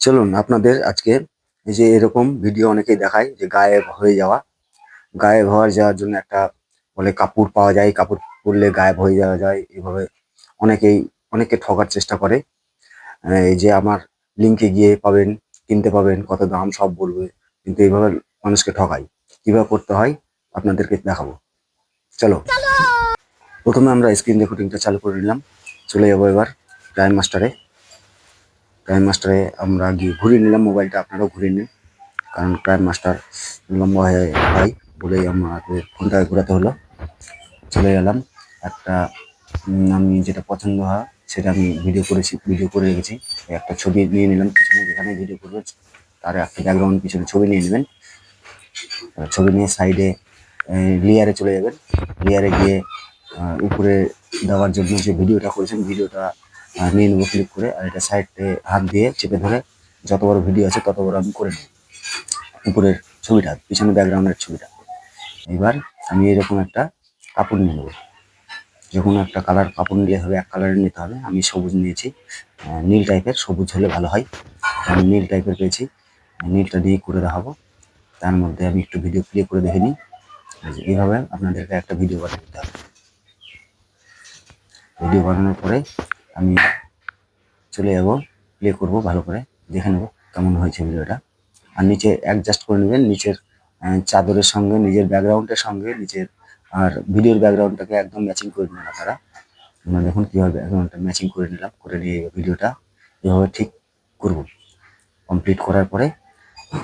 চলুন আপনাদের আজকে এই যে এরকম ভিডিও অনেকেই দেখায় যে গায়েব হয়ে যাওয়া। গায়েব হওয়ার যাওয়ার জন্য একটা বলে কাপড় পাওয়া যায়, কাপড় পরলে গায়েব হয়ে যাওয়া যায়, এভাবে অনেকেই অনেকে ঠকার চেষ্টা করে। এই যে আমার লিঙ্কে গিয়ে পাবেন, কিনতে পাবেন, কত দাম সব বলবে, কিন্তু এইভাবে মানুষকে ঠকাই। কীভাবে করতে হয়, আপনাদেরকে দেখাবো। চলো। প্রথমে আমরা স্ক্রিন রেকর্ডিংটা চালু করে নিলাম। চলে যাব এবার প্রাইম মাস্টারে প্রাইম মাস্টারে আমরা গিয়ে ঘুরিয়ে নিলাম মোবাইলটা আপনারাও ঘুরিয়ে নিন। কারণ ক্রাইম মাস্টার লম্বা হয়ে হয় বলেই আমাকে ফোনটাকে ঘোরাতে হলো। চলে গেলাম একটা আমি যেটা পছন্দ হয়, সেটা আমি ভিডিও করেছি ভিডিও করে রেখেছি। একটা ছবি নিয়ে নিলাম পিছনে, যেখানে ভিডিও করবে, তার একটা ব্যাকগ্রাউন্ড পিছনে ছবি নিয়ে নেবেন। ছবি নিয়ে সাইডে লেয়ারে চলে যাবেন। লেয়ারে গিয়ে উপরে দেওয়ার জন্য যে ভিডিওটা করেছেন ভিডিওটা নিয়ে নেব ক্লিক করে আর এটা সাইডে হাত দিয়ে চেপে ধরে যত বড় ভিডিও আছে তত বড় আমি করে নেব। উপরের ছবিটা পিছনে ব্যাকগ্রাউন্ডের ছবিটা। এবার আমি এরকম একটা কাপড় নিয়ে নেব। যে কোনো একটা কালার কাপড় নিয়ে হবে, এক কালারের নিতে হবে। আমি সবুজ নিয়েছি। নীল টাইপের সবুজ হলে ভালো হয়। আমি নীল টাইপের পেয়েছি। নীলটা দিয়ে করে দেখাবো। তার মধ্যে আমি একটু ভিডিও প্লে করে দেখে নিই। এই এইভাবে আপনাদেরকে একটা ভিডিও বানিয়ে দিতে হবে। ভিডিও বানানোর পরে আমি চলে যাব প্লে করব ভালো করে, দেখে নেব কেমন হয়েছে ভিডিওটা। আর নিচে অ্যাডজাস্ট করে নেবেন, নিচের চাদরের সঙ্গে, নিজের ব্যাকগ্রাউন্ডের সঙ্গে নিজের আর ভিডিওর ব্যাকগ্রাউন্ডটাকে একদম ম্যাচিং করে নেবেন আপনারা। আমরা দেখুন কীভাবে ব্যাকগ্রাউন্ডটা ম্যাচিং করে নিলাম, করে নিয়ে ভিডিওটা এভাবে ঠিক করব। কমপ্লিট করার পরে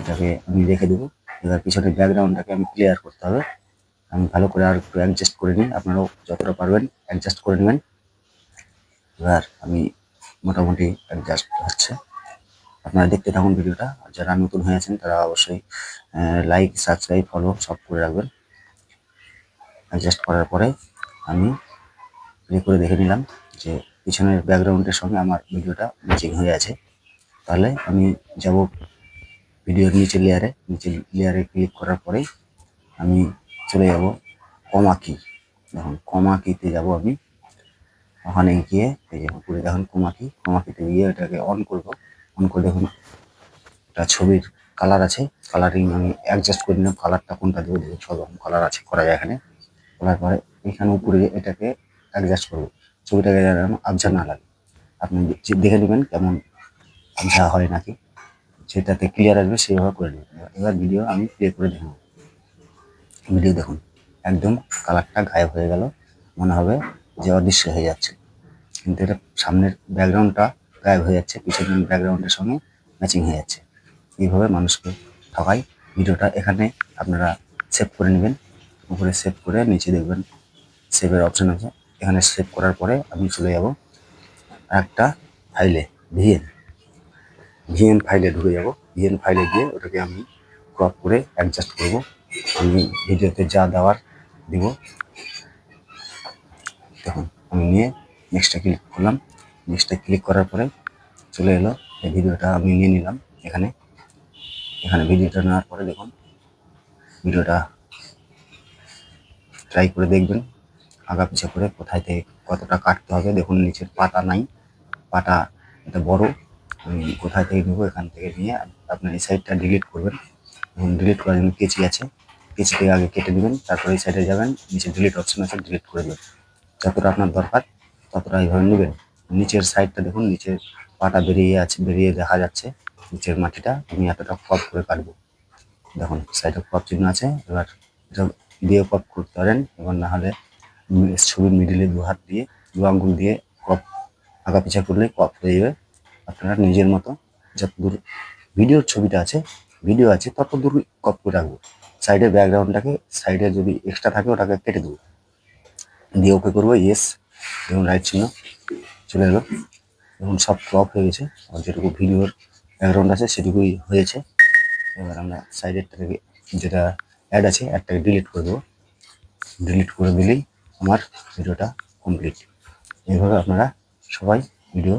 এটাকে আমি রেখে দেবো। এবার পিছনের ব্যাকগ্রাউন্ডটাকে আমি ক্লিয়ার করতে হবে। আমি ভালো করে আর একটু অ্যাডজাস্ট করে নিই আপনারাও যতটা পারবেন অ্যাডজাস্ট করে নেবেন। এবার আমি মোটামুটি অ্যাডজাস্ট হচ্ছে। আপনারা দেখতে থাকুন ভিডিওটা। আর যারা নতুন হয়ে আছেন, তারা অবশ্যই লাইক সাবস্ক্রাইব ফলো সব করে রাখবেন। অ্যাডজাস্ট করার পরে আমি প্লে করে দেখে নিলাম যে পিছনের ব্যাকগ্রাউন্ডের সঙ্গে আমার ভিডিওটা ম্যাচিং হয়ে আছে। তাহলে আমি যাব ভিডিওর নিচে লেয়ারে নিচে লেয়ারে ক্লিক করার পরে আমি চলে যাব কমা কি দেখুন কমা কিতে যাব আমি। ওখানে গিয়ে এই যে উপরে দেখুন কমা কি কমা কিতে গিয়ে এটাকে অন করব। অন করে দেখুন একটা ছবির কালার আছে। কালারিং আমি অ্যাডজাস্ট করে নিলাম। কালারটা কোনটা দেবো দেখুন সব রকম কালার আছে, করা যায় এখানে। করার পরে এখানে উপরে এটাকে অ্যাডজাস্ট করব। ছবিটাকে যেন আবঝা না লাগে। আপনি দেখে নেবেন কেমন আবঝা হয় নাকি। সেটাতে ক্লিয়ার আসবে সেইভাবে করে নেবেন। এবার ভিডিও আমি প্লে করে দেখব। ভিডিও দেখুন। একদম কালারটা গায়েব হয়ে গেল। মনে হবে যে অদৃশ্য হয়ে যাচ্ছে। কিন্তু এটা সামনের ব্যাকগ্রাউন্ডটা গায়েব হয়ে যাচ্ছে, পিছনের ব্যাকগ্রাউন্ডের সঙ্গে ম্যাচিং হয়ে যাচ্ছে। এইভাবে মানুষকে ঠকাই। ভিডিওটা এখানে আপনারা সেভ করে নেবেন। উপরে সেভ করে নিচে দেখবেন সেভের অপশন আছে। এখানে সেভ করার পরে আমি চলে যাব একটা ফাইলে ভিএন ভিএন ফাইলে ঢুকে যাব। ভিএন ফাইলে গিয়ে ওটাকে আমি ক্রপ করে অ্যাডজাস্ট করব। আমি ভিডিওতে যা দেওয়ার দিব। দেখুন, আমি নিয়ে নেক্সটটা ক্লিক করলাম। নেক্সটটা ক্লিক করার পরে চলে এলো। এই ভিডিওটা আমি নিয়ে নিলাম এখানে। এখানে ভিডিওটা নেওয়ার পরে দেখুন, ভিডিওটা ট্রাই করে দেখবেন। আগা পিছা করে কোথায় থেকে কতটা কাটতে হবে। দেখুন, নিচের পাতা নাই। পাতা এটা বড়। আমি কোথায় থেকে নেব এখান থেকে নিয়ে আপনার এই সাইডটা ডিলিট করবেন। এবং ডিলিট করার জন্য কেচি আছে। কেচি থেকে আগে কেটে দেবেন, তারপরে এই সাইডে যাবেন। নিচে ডিলিট অপশন আছে ডিলিট করে দেবেন। যতটা আপনার দরকার, ততটা এইভাবে নেবেন। নিচের সাইডটা দেখুন, নিচের পাটা বেরিয়ে আছে, বেরিয়ে দেখা যাচ্ছে। নিচের মাটিটা আমি এতটা ক্রপ করে কাটবো। দেখুন সাইডে ক্রপ চিহ্ন আছে, এবার দিয়ে ক্রপ করতে পারেন। এবার না হলে ছবির মিডিলে দু হাত দিয়ে, দু আঙ্গুল দিয়ে ক্রপ আগা পিছা করলে ক্রপ হয়ে যাবে। আপনারা নিজের মতো যত দূর ভিডিওর ছবিটা আছে ভিডিও আছে তত দূর ক্রপ করে রাখব। সাইডের ব্যাকগ্রাউন্ডটাকে সাইডে যদি এক্সট্রা থাকে, ওটাকে কেটে দেবো। দিয়ে ওকে করব ইয়েস দেখুন রাইট চিহ্ন চলে এলো। দেখুন সব ক্রপ হয়ে গেছে আর যেটুকু ভিডিওর ব্যাকগ্রাউন্ড আছে, সেটুকুই হয়েছে। এবার আমরা সাইডেরটা থেকে যেটা অ্যাড আছে অ্যাডটাকে ডিলিট করে দেবো। ডিলিট করে দিলেই আমার ভিডিওটা কমপ্লিট এইভাবে আপনারা সবাই ভিডিও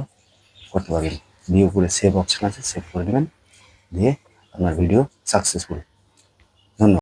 করতে পারবেন। দিয়ে উপরে সেভ অপশন আছে সেভ করে নেবেন দিয়ে আপনার ভিডিও সাকসেসফুল